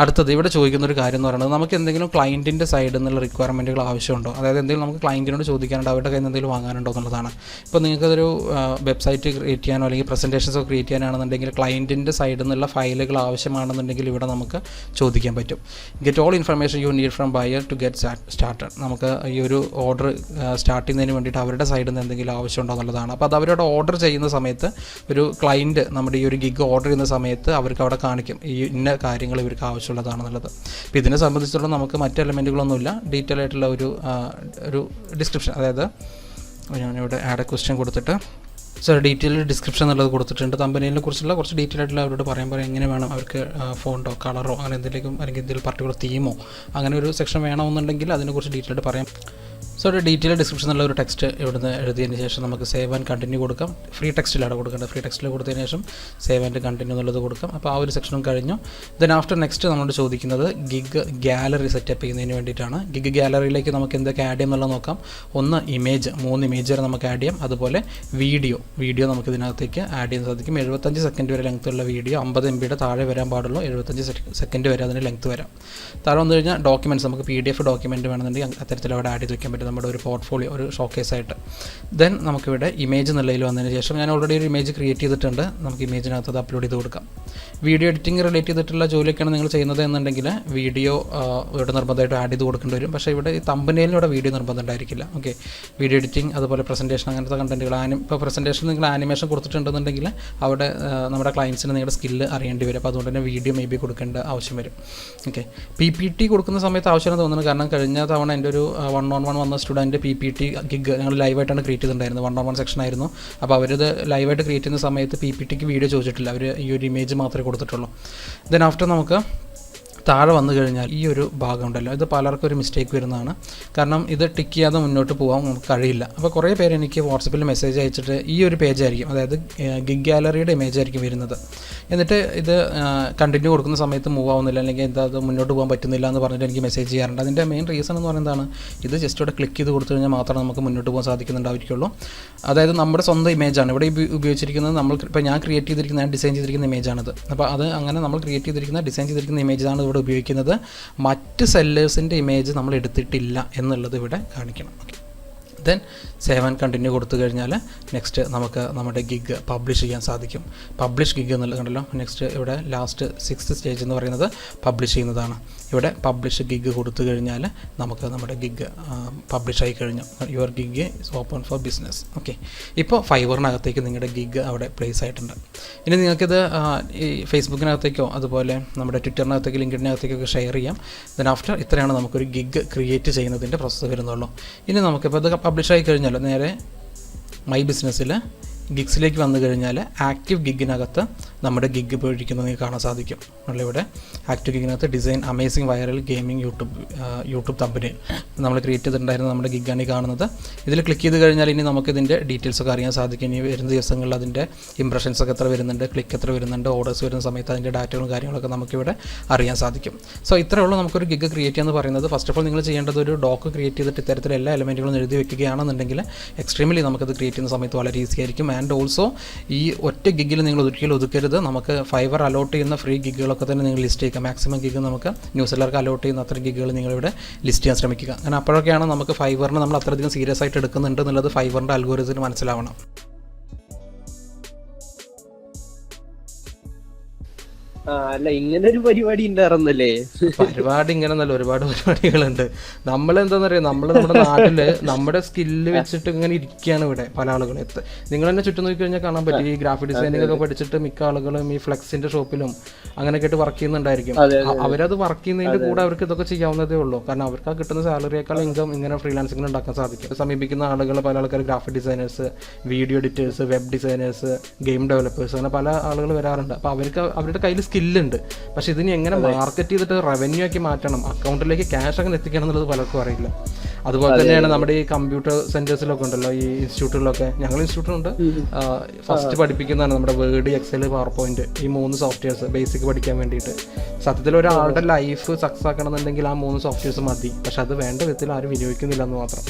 [SPEAKER 1] അടുത്തത് ഇവിടെ ചോദിക്കുന്ന ഒരു കാര്യം എന്ന് പറയുന്നത് നമുക്ക് എന്തെങ്കിലും ക്ലയന്റിന്റെ സൈഡിൽ നിന്നുള്ള റിക്വയർമെന്റുകൾ ആവശ്യമുണ്ടോ? അതായത് എന്തെങ്കിലും നമുക്ക് ക്ലയന്റിനോട് ചോദിക്കാനുണ്ടോ? അവരുടെ കയ്യിൽ എന്തെങ്കിലും വാങ്ങാനുണ്ടോ എന്നുള്ളതാണ്. ഇപ്പോൾ നിങ്ങൾക്കതൊരു വെബ്സൈറ്റ് ക്രിയേറ്റ് ചെയ്യാനോ അല്ലെങ്കിൽ പ്രസന്റേഷൻസോ ക്രിയേറ്റ് ചെയ്യാനാണെന്നുണ്ടെങ്കിൽ ക്ലയന്റിന്റെ സൈഡിൽ നിന്നുള്ള ഫയലുകൾ ആവശ്യമാണെന്നുണ്ടെങ്കിൽ ഇവിടെ നമുക്ക് ചോദിക്കാൻ പറ്റും. Get all information you need from buyer to get started നമുക്ക് ഈ ഒരു ഓർഡർ സ്റ്റാർട്ട് ചെയ്യുന്നതിന് വേണ്ടിയിട്ട് അവരുടെ സൈഡിൽ നിന്ന് എന്തെങ്കിലും ആവശ്യമുണ്ടോ എന്നുള്ളതാണ്. അപ്പോൾ അത് അവരോട് ഓർഡർ ചെയ്യുന്ന സമയത്ത് ഒരു ക്ലയന്റ് നമ്മുടെ ഈ ഒരു ഗിഗ് ഓർഡർ ചെയ്യുന്ന സമയത്ത് അവർക്ക് അവിടെ കാണിക്കും. ഈ ഇന്ന കാര്യങ്ങൾ ഇവർക്ക് ആവശ്യമുള്ളതാണെന്നുള്ളത് അപ്പോൾ ഇതിനെ സംബന്ധിച്ചിടത്തോളം നമുക്ക് മറ്റ് എലമെന്റുകളൊന്നുമില്ല ഡീറ്റെയിൽ ആയിട്ടുള്ള ഒരു ഒരു ഡിസ്ക്രിപ്ഷൻ അതായത് ഞാനിവിടെ ആഡ് എ ക്വസ്റ്റ്യൻ കൊടുത്തിട്ട് സാർ ഡീറ്റെയിൽ ഡിസ്ക്രിപ്ഷൻ എന്നുള്ളത് കൊടുത്തിട്ടുണ്ട്. കമ്പനീനെ കുറിച്ചുള്ള കുറച്ച് ഡീറ്റെയിൽ ആയിട്ടുള്ള അവരോട് പറയാൻ പറയാം എങ്ങനെ വേണം അവർക്ക് ഫോണ്ടോ കളറോ അങ്ങനെ എന്തെങ്കിലും അല്ലെങ്കിൽ എന്തെങ്കിലും പർട്ടിക്കുലർ തീമോ അങ്ങനെ ഒരു സെക്ഷൻ വേണമെന്നുണ്ടെങ്കിൽ അതിനെക്കുറിച്ച് ഡീറ്റെയിൽ ആയിട്ട് പറയാം. സോ ഒരു ഡീറ്റെയിൽ ഡിസ്ക്രിപ്ഷൻ എന്നുള്ള ഒരു ടെക്സ്റ്റ് ഇവിടുന്ന് എഴുതിയതിന് ശേഷം നമുക്ക് സേവ് ആൻഡ് കണ്ടിന്യൂ കൊടുക്കാം. ഫ്രീ ടെക്സ്റ്റിലാണ് കൊടുക്കേണ്ടത്. ഫ്രീ ടെക്സ്റ്റിൽ കൊടുത്തതിന് ശേഷം സേവ് ആൻഡ് കണ്ടിന്യൂ എന്നുള്ളത് കൊടുക്കാം. അപ്പോൾ ആ ഒരു സെക്ഷനും കഴിഞ്ഞു. ദെൻ ആഫ്റ്റർ നെക്സ്റ്റ് നമ്മളോട് ചോദിക്കുന്നത് ഗിഗ് ഗാലറി സെറ്റപ്പ് ചെയ്യുന്നതിന് വേണ്ടിയിട്ടാണ്. ഗിഗ് ഗാലറിയിലേക്ക് നമുക്ക് എന്തൊക്കെ ആഡ് ചെയ്യാം എന്നുള്ളത് നോക്കാം. ഒന്ന് ഇമേജ് മൂന്ന് ഇമേജ് വരെ നമുക്ക് ആഡ് ചെയ്യാം. അതുപോലെ വീഡിയോ വീഡിയോ നമുക്ക് ഇതിനകത്തേക്ക് ആഡ് ചെയ്യാൻ സാധിക്കും. എഴുപത്തഞ്ച് സെക്കൻഡ് വരെ ലെങ്ത് ഉള്ള വീഡിയോ അമ്പത് എം ബിയുടെ താഴെ വരാൻ പാടുള്ളൂ. എഴുപത്തഞ്ച് സെക്കൻഡ് വരെ അതിന് ലെങ്ത് വരാം. താഴെ വന്നു കഴിഞ്ഞാൽ ഡോക്യുമെന്റ്സ് നമുക്ക് പി ഡി എഫ് ഡോക്യുമെന്റ് വേണമെന്നുണ്ടെങ്കിൽ അത്തരത്തിൽ അവിടെ ആഡ് ചെയ്ത് വയ്ക്കാൻ പറ്റും. നമ്മുടെ ഒരു പോർട്ട്ഫോളിയോ ഒരു ഷോക്കേസ് ആയിട്ട് ദെൻ നമുക്കിവിടെ ഇമേജ് എന്നുള്ളതിൽ വന്നതിന് ശേഷം ഞാൻ ഓൾറെഡി ഒരു ഇമേജ് ക്രിയേറ്റ് ചെയ്തിട്ടുണ്ട്. നമുക്ക് ഇമേജിനകത്ത് അത് അപ്ലോഡ് ചെയ്ത് കൊടുക്കാം. വീഡിയോ എഡിറ്റിംഗ് റിലേറ്റ് ചെയ്തിട്ടുള്ള ജോലിയൊക്കെയാണ് നിങ്ങൾ ചെയ്യുന്നത് എന്നുണ്ടെങ്കിൽ വീഡിയോ ഇവിടെ നിർബന്ധമായിട്ട് ആഡ് ചെയ്ത് കൊടുക്കേണ്ടി വരും. പക്ഷേ ഇവിടെ ഈ തമ്പനയിലും ഇവിടെ വീഡിയോ നിർബന്ധം ഉണ്ടായിരിക്കില്ല. ഓക്കെ വീഡിയോ എഡിറ്റിംഗ് അതുപോലെ പ്രസന്റേഷൻ അങ്ങനത്തെ കണ്ടന്റുകൾ ആനി ഇപ്പോൾ പ്രസന്റേഷൻ നിങ്ങൾ ആനിമേഷൻ കൊടുത്തിട്ടുണ്ടെന്നുണ്ടെങ്കിൽ അവിടെ നമ്മുടെ ക്ലയൻസിന് നിങ്ങളുടെ സ്കില്ല് അറിയേണ്ടി വരും. അപ്പോൾ അതുകൊണ്ട് തന്നെ വീഡിയോ മേ ബി കൊടുക്കേണ്ട ആവശ്യം വരും. ഓക്കെ പി പി ടി കൊടുക്കുന്ന സമയത്ത് ആവശ്യമാണ് തോന്നുന്നത് കാരണം കഴിഞ്ഞ തവണ എന്റെ ഒരു വൺ ഓൺ വൺ വന്ന student P P T gig ഞങ്ങൾ ലൈവായിട്ട് ലൈവായിട്ടാണ് ക്രിയേറ്റ് ചെയ്തിട്ടുണ്ടായിരുന്നത്. വൺ ഓൺ വൺ സെക്ഷൻ ആയിരുന്നു. അപ്പോൾ അവരത് ലൈവായിട്ട് ക്രിയേറ്റ് ചെയ്യുന്ന സമയത്ത് പി പി ടിക്ക് വീഡിയോ ചോദിച്ചിട്ടില്ല. അവർ ഈ ഒരു ഇമേജ് മാത്രമേ കൊടുത്തിട്ടുള്ളൂ. ദെൻ ആഫ്റ്റർ നമുക്ക് താഴെ വന്നു കഴിഞ്ഞാൽ ഈ ഒരു ഭാഗം ഉണ്ടല്ലോ ഇത് പലർക്കും ഒരു മിസ്റ്റേക്ക് വരുന്നതാണ്. കാരണം ഇത് ടിക്ക് ചെയ്യാതെ മുന്നോട്ട് പോകാൻ നമുക്ക് കഴിയില്ല. അപ്പോൾ കുറേ പേര് എനിക്ക് വാട്സപ്പിൽ മെസ്സേജ് അയച്ചിട്ട് ഈ ഒരു പേജ് ആയിരിക്കും അതായത് ഗിഗ് ഗാലറിയുടെ ഇമേജ് ആയിരിക്കും വരുന്നത്. എന്നിട്ട് ഇത് കണ്ടിന്യൂ കൊടുക്കുന്ന സമയത്ത് മൂവ് ആവുന്നില്ല അല്ലെങ്കിൽ എന്താ അത് മുന്നോട്ട് പോകാൻ പറ്റുന്നില്ല എന്ന് പറഞ്ഞിട്ട് എനിക്ക് മെസ്സേജ് ചെയ്യാറുണ്ട്. അതിന്റെ മെയിൻ റീസൺ എന്ന് പറയുന്നതാണ് ഇത് ജസ്റ്റ് ഇവിടെ ക്ലിക്ക് ചെയ്ത് കൊടുത്തു കഴിഞ്ഞാൽ മാത്രമേ നമുക്ക് മുന്നോട്ട് പോകാൻ സാധിക്കുന്നുണ്ടായിരിക്കുള്ളൂ അതായത് നമ്മുടെ സ്വന്തം ഇമേജാണ് ഇവിടെ ഉപയോഗിച്ചിരിക്കുന്നത് നമ്മൾ ഇപ്പോൾ ഞാൻ ക്രിയേറ്റ് ചെയ്തിരിക്കുന്ന ഡിസൈൻ ചെയ്തിരിക്കുന്ന ഇമേജാണിത് അപ്പോൾ അത് അങ്ങനെ നമ്മൾ ക്രിയേറ്റ് ചെയ്തിരിക്കുന്ന ഡിസൈൻ ചെയ്തിരിക്കുന്ന ഇമേജാണ് ഇവിടെ ഉപയോഗിക്കുന്നത് മറ്റ് സെല്ലേഴ്സിന്റെ ഇമേജ് നമ്മൾ എടുത്തിട്ടില്ല എന്നുള്ളത് ഇവിടെ കാണിക്കണം. Okay then save and continue കൊടുത്തു കഴിഞ്ഞാൽ നെക്സ്റ്റ് നമുക്ക് നമ്മുടെ ഗിഗ് പബ്ലിഷ് ചെയ്യാൻ സാധിക്കും. പബ്ലിഷ് ഗിഗ് എന്നുള്ളത് കണ്ടല്ലോ. നെക്സ്റ്റ് ഇവിടെ ലാസ്റ്റ് സിക്സ് സ്റ്റേജ് എന്ന് പറയുന്നത് പബ്ലിഷ് ചെയ്യുന്നതാണ്. ഇവിടെ പബ്ലിഷ് ഗിഗ് കൊടുത്തു കഴിഞ്ഞാൽ നമുക്ക് നമ്മുടെ ഗിഗ് പബ്ലിഷ് ആയി കഴിഞ്ഞു. Your gig is open for business okay ഇപ്പോൾ ഫൈബറിനകത്തേക്ക് നിങ്ങളുടെ ഗിഗ് അവിടെ പ്ലേസ് ആയിട്ടുണ്ട്. ഇനി നിങ്ങൾക്കിത് ഈ ഫേസ്ബുക്കിനകത്തേക്കോ അതുപോലെ നമ്മുടെ ട്വിറ്ററിനകത്തേക്ക് ലിങ്കിഡിനകത്തേക്കൊക്കെ ഷെയർ ചെയ്യാം. ദെൻ ആഫ്റ്റർ ഇത്രയാണ് നമുക്കൊരു ഗിഗ് ക്രിയേറ്റ് ചെയ്യുന്നതിന്റെ പ്രോസസ്സ് വരുന്നുള്ളൂ. ഇനി നമുക്കിപ്പോൾ ഇത് പബ്ലിഷ് ആയി കഴിഞ്ഞാലോ നേരെ മൈ ബിസിനസ്സിൽ ഗിഗ്സിലേക്ക് വന്നു കഴിഞ്ഞാൽ ആക്റ്റീവ് ഗിഗിനകത്ത് നമ്മുടെ ഗിഗ് ഇപ്പോൾ ഇരിക്കുന്നത് നിങ്ങൾക്ക് കാണാൻ സാധിക്കും. നമ്മളിവിടെ active ഗിഗിനകത്ത് design amazing viral gaming YouTube YouTube thumbnail നമ്മൾ ക്രിയേറ്റ് ചെയ്തിട്ടുണ്ടായിരുന്ന നമ്മുടെ ഗിഗാണ് ഈ കാണുന്നത്. ഇതിൽ ക്ലിക്ക് ചെയ്ത് കഴിഞ്ഞാൽ ഇനി നമുക്ക് ഇതിന്റെ ഡീറ്റെയിൽസ് ഒക്കെ അറിയാൻ സാധിക്കും. ഇനി വരുന്ന ദിവസങ്ങളിൽ അതിന്റെ ഇംപ്രഷൻസ് ഒക്കെ എത്ര വരുന്നുണ്ട് ക്ലിക്ക് എത്ര വരുന്നുണ്ട് ഓർഡേഴ്സ് വരുന്ന സമയത്ത് അതിന്റെ ഡാറ്റകളും കാര്യങ്ങളൊക്കെ നമുക്കിവിടെ അറിയാൻ സാധിക്കും. സോ ഇത്രയേ ഉള്ളൂ നമുക്കൊരു ഗിഗ് ക്രിയേറ്റ് ചെയ്യാന്ന് പറയുന്നത്. ഫസ്റ്റ് ഓഫ് ഓൾ നിങ്ങൾ ചെയ്യേണ്ടത് ഒരു ഡോക്ക് ക്രിയേറ്റ് ചെയ്തിട്ട് ഇത്തരത്തിൽ എല്ലാ എലമെന്റുകളും എഴുതി വെക്കുകയാണെന്നുണ്ടെങ്കിൽ എക്സ്ട്രീംലി നമുക്കത് ക്രിയേറ്റ് ചെയ്യുന്ന സമയത്ത് വളരെ ഈസി ആയിരിക്കും. ആൻഡ് ഓൾസോ ഈ ഒറ്റ ഗിഗിൽ നിങ്ങൾ ഒരിക്കലും ഒതുക്കരുത്. നമുക്ക് ഫൈബർ അലോട്ട് ചെയ്യുന്ന ഫ്രീ ഗിഗുകളൊക്കെ തന്നെ നിങ്ങൾ ലിസ്റ്റ് ചെയ്യുക. മാക്സിമം ഗിഗ് നമുക്ക് ന്യൂസ് എല്ലാവർക്കും അലോട്ട് ചെയ്യുന്ന അത്ര ഗിഗുകൾ നിങ്ങളിവിടെ ലിസ്റ്റ് ചെയ്യാൻ ശ്രമിക്കുക. അങ്ങനെ അപ്പോഴൊക്കെയാണ് നമുക്ക് ഫൈബറിന് നമ്മൾ അത്രയധികം സീരിയസ് ആയിട്ട് എടുക്കുന്നുണ്ട് എന്നുള്ളത് ഫൈബറിന്റെ അൽഗോരിസിന് മനസ്സിലാവണം.
[SPEAKER 2] അല്ല ഇങ്ങനെ ഒരു പരിപാടി ഉണ്ടായിരുന്നല്ലേ?
[SPEAKER 1] പരിപാടി ഇങ്ങനെ നല്ല ഒരുപാട് പരിപാടികളുണ്ട്. നമ്മൾ എന്താന്ന് പറയാ നമ്മൾ നമ്മുടെ നാട്ടിൽ നമ്മുടെ സ്കില്ല് വെച്ചിട്ട് ഇങ്ങനെ ഇരിക്കുകയാണ് ഇവിടെ പല ആളുകളും. എത്ത് നിങ്ങൾ തന്നെ ചുറ്റും നോക്കി കഴിഞ്ഞാൽ കാണാൻ പറ്റും. ഈ ഗ്രാഫിക് ഡിസൈനിങ് ഒക്കെ പഠിച്ചിട്ട് മിക്ക ആളുകളും ഈ ഫ്ലെക്സിന്റെ ഷോപ്പിലും അങ്ങനെയൊക്കെ ആയിട്ട് വർക്ക് ചെയ്യുന്നുണ്ടായിരിക്കും. അവരത് വർക്ക് ചെയ്യുന്നതിന്റെ കൂടെ അവർക്ക് ഇതൊക്കെ ചെയ്യാവുന്നതേ ഉള്ളൂ. കാരണം അവർക്ക് ആ കിട്ടുന്ന സാലറിയേക്കാൾ ഇൻകം ഇങ്ങനെ ഫ്രീലാൻസിംഗിൽ ഉണ്ടാക്കാൻ സാധിക്കും. സമീപിക്കുന്ന ആളുകൾ പല ആൾക്കാർ graphic designers video editors web designers game developers അങ്ങനെ പല ആളുകൾ വരാറുണ്ട്. അപ്പോൾ അവർക്ക് അവരുടെ കയ്യിൽ സ്കില്ലുണ്ട് പക്ഷെ ഇതിനെ എങ്ങനെ മാർക്കറ്റ് ചെയ്തിട്ട് റവന്യൂ ആക്കി മാറ്റണം അക്കൗണ്ടിലേക്ക് ക്യാഷ് അങ്ങനെ എത്തിക്കണം എന്നുള്ളത് പലർക്കും അറിയില്ല. അതുപോലെ തന്നെയാണ് നമ്മുടെ ഈ കമ്പ്യൂട്ടർ സെന്റേഴ്സിലൊക്കെ ഉണ്ടല്ലോ ഈ ഇൻസ്റ്റിറ്റ്യൂട്ടിലൊക്കെ ഞങ്ങൾ ഇൻസ്റ്റിറ്റ്യൂട്ടിലുണ്ട് ഫസ്റ്റ് പഠിപ്പിക്കുന്നതാണ് നമ്മുടെ വേർഡ് എക്സൽ പവർ പോയിന്റ് ഈ മൂന്ന് സോഫ്റ്റ്വെയർസ് ബേസിക് പഠിക്കാൻ വേണ്ടിയിട്ട്. സത്യത്തിൽ ഒരാളുടെ ലൈഫ് സക്സസ് ആക്കണമെന്നുണ്ടെങ്കിൽ ആ മൂന്ന് സോഫ്റ്റ്വെയർസ് മതി. പക്ഷെ അത് വേണ്ട വിധത്തിൽ ആരും വിനിയോഗിക്കുന്നില്ല എന്ന് മാത്രം.